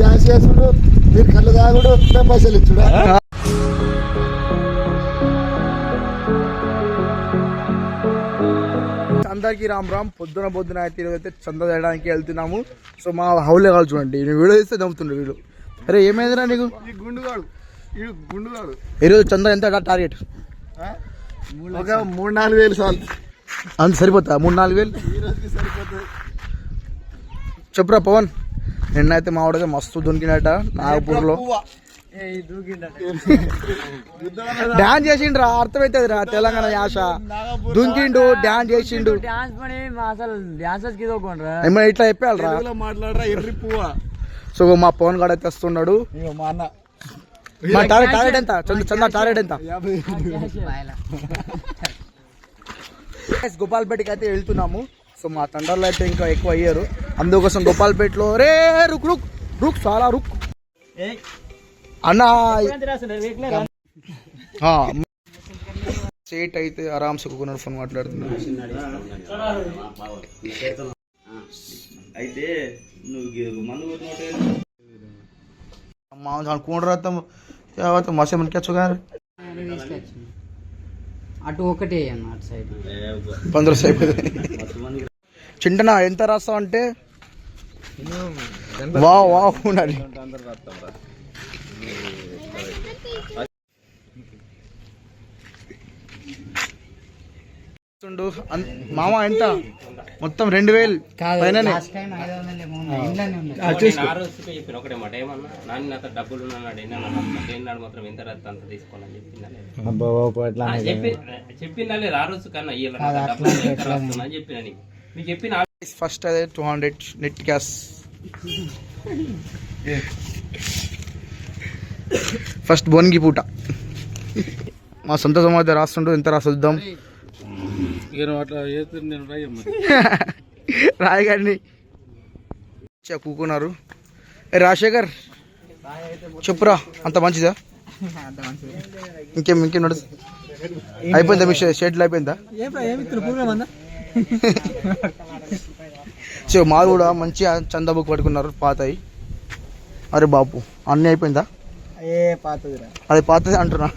Dance చేసుడు మీరు కళ్ళు తాగుడు మేము పైసలు ఇచ్చుడా? అందరికీ రామ్ రామ్ పొద్దున పొద్దున అయితే ఈరోజు అయితే చంద చేయడానికి వెళ్తున్నాము. సో మా హౌలే కావాలి చూడండి నేను వీడియో తీస్తే నమ్ముతుండే వీడు. అరే ఏమైందిరా నీకు? గుండుగాడు గుండుగాడు ఈరోజు చంద ఎంత టార్గెట్? ఒక మూడు నాలుగు వేలు సార్లు అంత సరిపోతా మూడు నాలుగు వేలు? ఈ రోజుకి సరిపోతుంది చెప్పురా పవన్. నిన్నైతే మా వాడైతే మస్తు దొరికినట నాగపూర్లో. డాన్స్ చేసిండ్రా అర్థమైతుంది రా తెలంగాణ యాస దుంకిండు డాన్స్ చేసిండు. డాన్స్ పని మా అసలు డాన్సర్స్కి తోకుండ్రా ఏమైనా ఇట్లా చెప్పాలరా. తెలుగులో మాట్లాడరా ఎర్రి పువ్వా. సో మా పవన్ గాడు ఇగో మా అన్న. మా టార్గెట్ టార్గెట్ ఎంత? చంద చంద టార్గెట్ ఎంత? గోపాల్పేటకి అయితే వెళ్తున్నాము. సో మా తండ్రులు అయితే ఇంకా ఎక్కువ అయ్యారు. అందుకోసం గోపాల్పేటలో రే రుక్ రుక్ రుక్ చాలా రుక్. అన్న సేట్ అయితే ఆరామ్ సుకున్నాడు ఫోన్ మాట్లాడుతున్నాడు. అయితే నువ్వు మందు కొట్టినట్టే అమ్మా కూడ రాత మసే అటు ఒకటే అన్న అటు సైడ్. పంద్ర అయిపోయింది చింటనా ఎంత రాస్తావు అంటే? వా వా ఉండాలి మామ ఎంత? మొత్తం రెండు వేలు. చెప్పిందా చెప్పి చెప్పిందా లేదు. ఆ రోజు కన్నా చెప్పిన మీకు చెప్పిన ఫస్ట్ అదే two hundred net cash first బోన్గి పూట మా సొంత సమాధి రాస్తుంటూ ఎంత రాసొద్దాం? రాయగారిని చా, కూకున్నారు. ఏ రాజశేఖర్ చెప్పురా అంత మంచిదా? ఇంకేం ఇంకేం నడుస్తుంది అయిపోయిందా మీ షెడ్లు అయిపోయిందా? సో మాది కూడా మంచిగా చందా బుక్ పట్టుకున్నారు పాతయి. అరే బాపు అన్నీ అయిపోయిందా? అది పాతది అంటున్నా.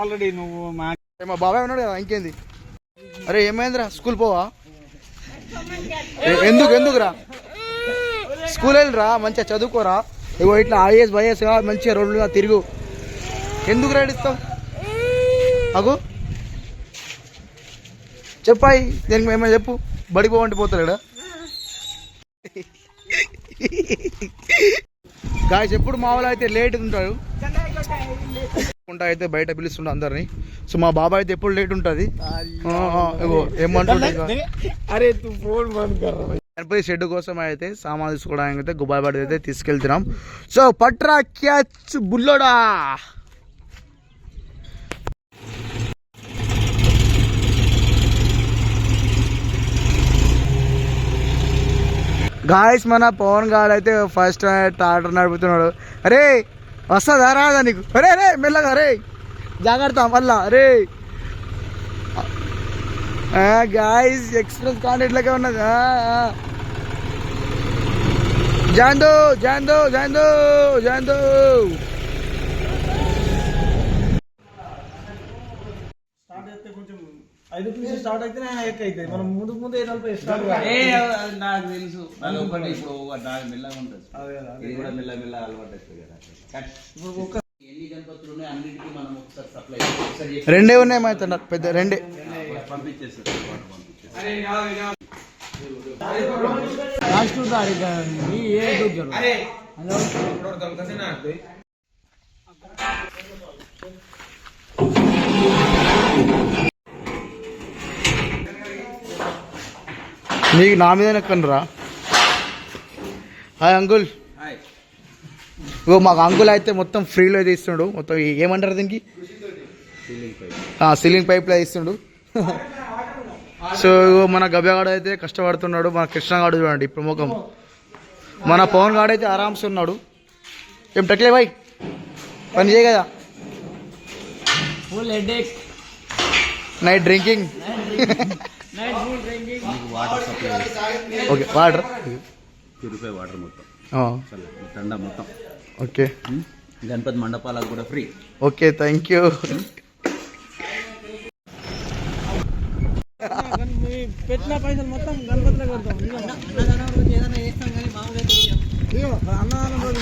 ఆల్రెడీ నువ్వు మా బాబాయ్ ఉన్నాడు కదా ఇంకేంది? అరే ఏమైందిరా? స్కూల్ పోవా? ఎందుకు ఎందుకురా? స్కూల్ వెళ్ళిరా? మంచిగా చదువుకోరా? ఇగో ఇట్లా ఐఏఎస్ వైఎస్ మంచిగా రోడ్లు తిరుగు. ఎందుకు రేడిస్తావు అగు. చెప్పాయి దేనికి ఏమైనా చెప్పు. బడికి పోవంటి పోతాడు గాయస్ ఎప్పుడు మా వాళ్ళు అయితే లేట్ ఉంటారు? ఉంటా అయితే బయట పిలుస్తుండే అందరిని. సో మా బాబాయ్ అయితే ఎప్పుడు లేట్ ఉంటుంది? ఏమంటుండే గణపతి షెడ్ కోసం అయితే సామాన్ తీసుకోవడానికి అయితే గుబాయిబాడి అయితే తీసుకెళ్తున్నాం. సో పట్రా క్యాచ్ బుల్లోడా? గాయస్ మన పవన్ గారు అయితే ఫస్ట్ టాటర్ నడుపుతున్నాడు. అరే వస్తుందా రాదా నీకు? అరే రే మెల్లగా అరే. జాగ్రత్త మళ్ళా అరే. గాయస్ ఎక్స్ప్రెస్ కాంటాక్ట్ ఉన్నది. జాందో జాందో జాందో జాందో ఐదు నుంచి స్టార్ట్ అయితే ఎక్క అయితే మనం ముందు ముందు ఏ నలభై స్టార్ట్ నాకు తెలుసు. నాకు ఒకటి ఇప్పుడు నాకు మెల్లగా ఉంటుంది. ఇది కూడా మెల్ల మెల్ల అలవాటు అవుతుంది కదా. ఎన్ని గణపతులు ఉన్నాయి అన్నిటికీ మనం ఒకసారి సప్లై ఒకసారి రెండే ఉన్నాయి మా తండ్రి పెద్ద రెండే. పంపించేస్తారు తారీఖు ఏ దొగ్గారు హలో. నీకు నా మీద ఎక్కనరా? Hi uncle. హాయ్. ఇగో మాకు అంకుల్ అయితే మొత్తం ఫ్రీలో తీస్తుండు. మొత్తం ఏమంటారు దీనికి? సీలింగ్ పైప్లో ఇస్తుండు సో ఇగో మన గవ్యగాడు అయితే కష్టపడుతున్నాడు. మన కృష్ణగాడు చూడండి ఇప్పుడు ముఖం మన పవన్ గాడు అయితే ఆరామ్స్ ఉన్నాడు. ఏం టక్లే బాయ్? పని చేయ కదా. Full headache night drinking water supply okay water? Purify water మొత్తం. చల్ల తండా మొత్తం. ఓకే. గణపతి మండపాలకు కూడా ఫ్రీ. Okay thank you. పెట్టిన పైసలు మొత్తం గణపతిలో కొడతాం. అన్నదానం ఏదైనా చేస్తాం కానీ మామూలుగా. అన్నదానం రోజు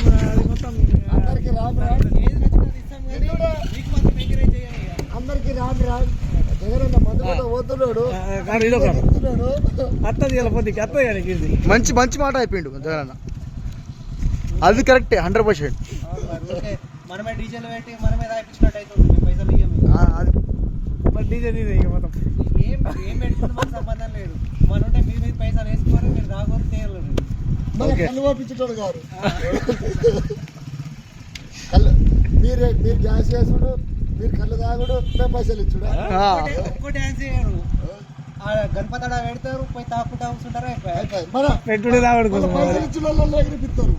మొత్తం అందరికి రాదు ఏది నచ్చినా అది ఇస్తాం కానీ మీకు మాత్రం ఎంకరేజ్ చేయం ఇక. అందరికి రాదు రాదు జగన్ మందు పోతున్నాడు ఆ, కానీ ఇదొక అత్తది ఇలా పొద్దుకి అత్తది కానీ ఇది మంచి మంచి మాట అయిపోయిండు జగన్ అది కరెక్టే హండ్రెడ్ పర్సెంట్. మనమే డీజేలు పెట్టి మనమే రాయించినట్టు అవుతుంది పైసలు అది. మరి ఇక మొత్తం. ఏం ఏం సంబంధం లేదు. మన ఉంటే మీ మీద పైసలు వేసుకోరు మీరు రాకూరు చేయలేదు కళ్ళు మీరు మీరు గ్యాస్ చేసుడు మీరు కళ్ళు తాగుడు పైసలు ఇచ్చుడు. ఒక్కో డ్యాన్స్ చేయరు ఆ గణపతి ఆడ పెడతారు పోయి తాకుంటా కూర్చుంటారు అయిపోయి? మన పెట్టుడు తాగుడు మన పైసలు ఇచ్చిన వాళ్ళు ఎగిరిపిస్తారు.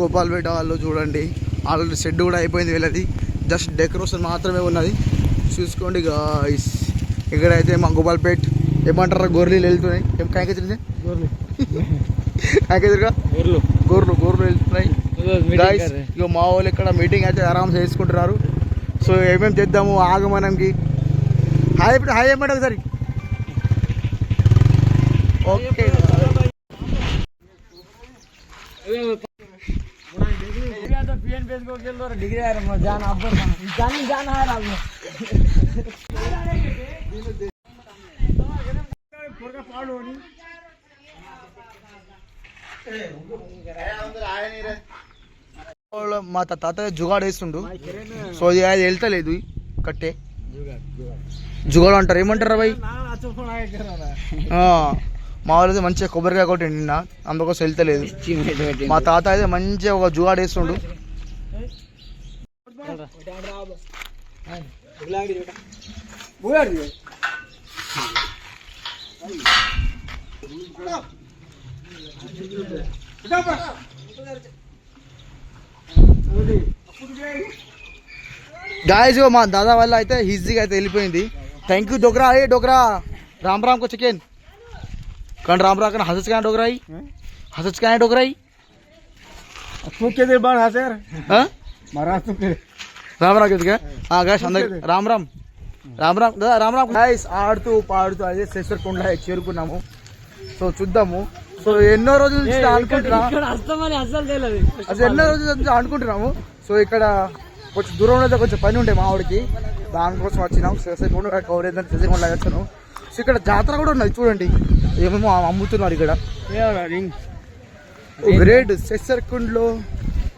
గోపాల్పేట వాళ్ళు చూడండి. ఆల్రెడీ షెడ్ కూడా అయిపోయింది వీళ్ళది. జస్ట్ డెకరేషన్ మాత్రమే ఉన్నది. చూసుకోండి గాయస్ ఇక్కడైతే మా గోపాల్పేట్ ఏమంటారు గొర్రెలు వెళ్తున్నాయి. ఏం కాయకెత్తుంది కాయకెదురుగా గొర్రెలు గొర్రెలు వెళ్తున్నాయి. గాయస్ ఇక మా వాళ్ళు ఇక్కడ మీటింగ్ అయితే ఆరామ్ చేసుకుంటున్నారు సో ఏమేమి చేద్దాము ఆగమనంకి హాయ్ ఇప్పుడు హాయ్ ఏమంటే ఒకసారి ఓకే डिग्री आ रहा जान आप जान जान आ रहा వాళ్ళ మా తాతయ్య జుగాడు వేస్తుండు సో అది వెళ్తలేదు కట్టే జుగాడు అంటారు ఏమంటారు బాయ్ మా వాళ్ళు అయితే మంచిగా కొబ్బరికాయ కొట్టి నిన్న అందుకోసం వెళ్తలేదు మా తాత అయితే మంచిగా ఒక జుగాడు వేస్తుండు గాయస్ మా దాదా వల్ల అయితే ఈజీగా అయితే వెళ్ళిపోయింది. థ్యాంక్ యూ డోగ్రా అయ్యే డోగ్రా రామ్ రామ్ కో చికెన్ కానీ రామ్ రామ్ కానీ హసచ్చు కానీ డోగ్రాయి హసచ్చు కానీ డోగ్రాయి రామ్ రామ్ కదా గాయస్ అందరికి రామ్ రామ్. రామ్ రామ్ దాదా రామ్ రామ్. గాయస్ ఆడుతూ పాడుతూ అదే శేషర్ కొండ చేరుకున్నాము. సో చూద్దాము. సో ఎన్నో రోజుల నుంచి అనుకుంటున్నాము అసలు ఎన్నో రోజుల నుంచి అనుకుంటున్నాము సో ఇక్కడ కొంచెం దూరంలో అయితే కొంచెం పని ఉండే మా ఆవిడకి. దానికోసం వచ్చినాం. శశికొండ కవరేజ్ అని శశికొండ వచ్చాను. సో ఇక్కడ జాతర కూడా ఉన్నది చూడండి. ఏమేమో అమ్ముతున్నారు ఇక్కడ. గ్రేట్ శశర్కుండ్లో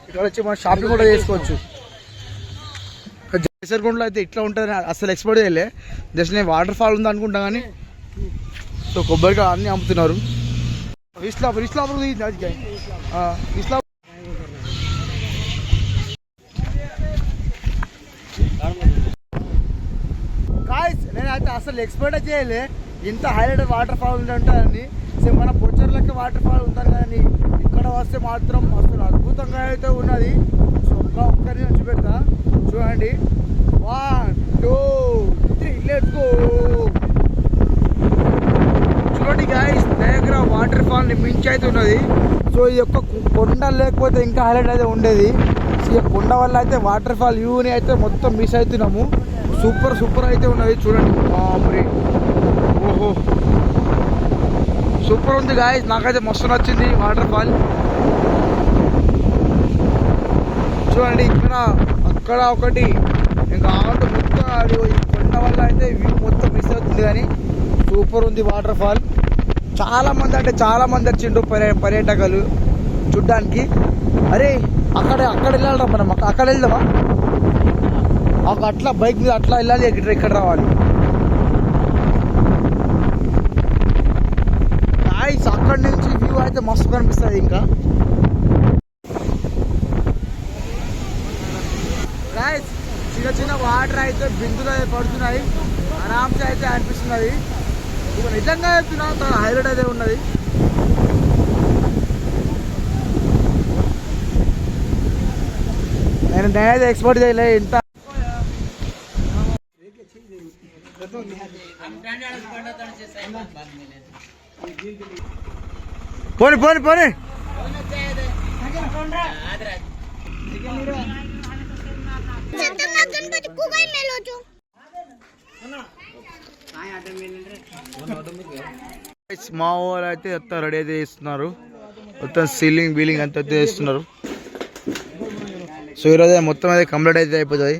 ఇక్కడ వచ్చి మనం షాపింగ్ కూడా చేసుకోవచ్చు. శశర్కుండ్లో అయితే ఇట్లా ఉంటుంది అసలు ఎక్స్పెక్ట్ చేయలే. జస్ట్ నేను వాటర్ ఫాల్ ఉంది అనుకుంటా కానీ సో కొబ్బరికాయ అన్నీ అమ్ముతున్నారు. ఇస్లాం ఇస్లాం ఇస్లాం అయితే అసలు ఎక్స్పెక్ట్ చేయలే. ఇంత హైలైట్ వాటర్ ఫాల్ ఉంటుందని సో మన పొచ్చర్లకి వాటర్ ఫాల్ ఉంటారు కానీ ఇక్కడ వస్తే మాత్రం అసలు అద్భుతంగా అయితే ఉన్నది. సో ఒక్క ఒక్కరిని వచ్చి పెడతా చూడండి. One two three let's go చూడండి గాయస్ దగ్గర వాటర్ ఫాల్ని మించి అయితే ఉన్నది. సో ఈ యొక్క కొండ లేకపోతే ఇంకా హైలైట్ అయితే ఉండేది. సో ఈ కొండ వల్ల అయితే వాటర్ ఫాల్ వ్యూని అయితే మొత్తం మిస్ అవుతున్నాము. సూపర్ సూపర్ అయితే ఉన్నది. చూడండి. బాబ్రే ఓహో. సూపర్ ఉంది గాయస్ నాకైతే మస్తు నచ్చింది వాటర్ ఫాల్ చూడండి ఇక్కడ అక్కడ ఒకటి. ఇంకా ఆట మొత్తం అది కొండ వల్ల అయితే వ్యూ మొత్తం మిస్ అవుతుంది కానీ సూపర్ ఉంది వాటర్ ఫాల్ చాలా మంది అంటే చాలా మంది వచ్చిండ్రు పర్య పర్యాటకులు చూడ్డానికి. అరే అక్కడ అక్కడ వెళ్ళాలరా మనం. అక్కడ వెళ్దామా? అట్లా బైక్ మీద అట్లా వెళ్ళాలి ఇక్కడ ఇక్కడ రావాలి? గాయస్ అక్కడ నుంచి వ్యూ అయితే మస్తు కనిపిస్తుంది ఇంకా. గాయస్ చిన్న చిన్న వాటర్ అయితే బిందులు అయితే పడుతున్నాయి. ఆరామ్సే అయితే అనిపిస్తున్నది. ఇక నిజంగా చెప్తున్నా హైలైట్ అయితే ఉన్నది. నేను నేనైతే ఎక్స్పోర్ట్ చేయలే ఇంత పోనీ పోనీ పోనీ. మా ఊరు అయితే మొత్తం రెడీ అయితే చేస్తున్నారు. మొత్తం సీలింగ్ బీలింగ్ అంతా చేస్తున్నారు. సో ఈరోజు మొత్తం అయితే కంప్లీట్ అయితే అయిపోతుంది.